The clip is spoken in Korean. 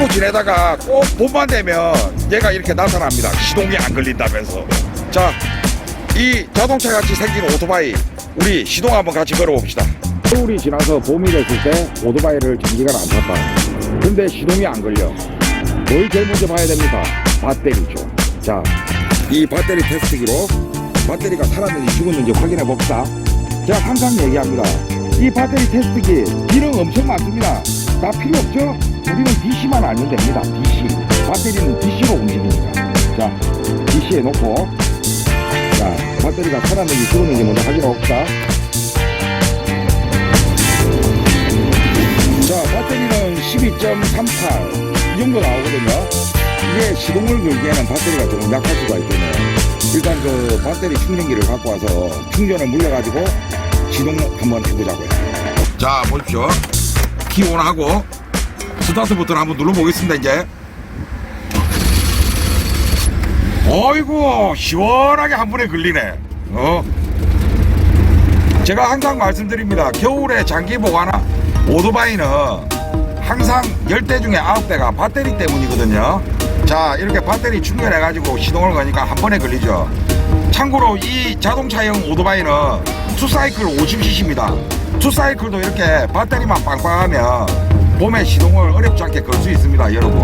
잊고 지내다가 꼭 봄만 되면 얘가 이렇게 나타납니다. 시동이 안 걸린다면서. 자, 이 자동차 같이 생긴 오토바이 우리 시동 한번 같이 걸어봅시다. 겨울이 지나서 봄이 됐을 때 오토바이를 장기간 안 탔다. 근데 시동이 안 걸려. 뭘 제일 먼저 봐야 됩니다. 배터리죠. 자, 이 배터리 테스트기로 배터리가 살았는지 죽었는지 확인해 봅시다. 제가 항상 얘기합니다. 이 배터리 테스트기 기능 엄청 많습니다. 다 필요 없죠? 우리는 DC만 알면 됩니다. DC. 배터리는 DC로 움직입니다. 자, DC에 놓고 자, 배터리가 살았는지 죽었는지 먼저 확인해 봅시다. 자, 배터리는 12.38. 이 정도 나오거든요. 이게 시동을 걸기에는 배터리가 조금 약할 수가 있겠네요. 일단 그 배터리 충전기를 갖고 와서 충전을 물려가지고 시동 한번 해보자고요. 자, 보십시오. 키 온하고 스타트 버튼 한번 눌러보겠습니다, 이제. 어이구, 시원하게 한 번에 걸리네. 어? 제가 항상 말씀드립니다. 겨울에 장기 보관한 오토바이는 항상 10대 중에 9대가 배터리 때문이거든요. 자, 이렇게 배터리 충전해 가지고 시동을 거니까 한 번에 걸리죠. 참고로 이 자동차용 오토바이는 투사이클 50cc입니다. 투사이클도 이렇게 배터리만 빵빵하면 봄에 시동을 어렵지 않게 걸 수 있습니다, 여러분.